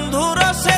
বন্ধুরা সে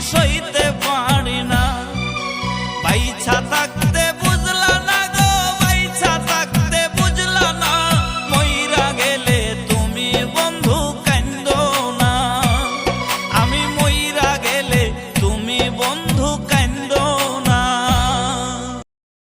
সইতে পারি না। পাই ছাতা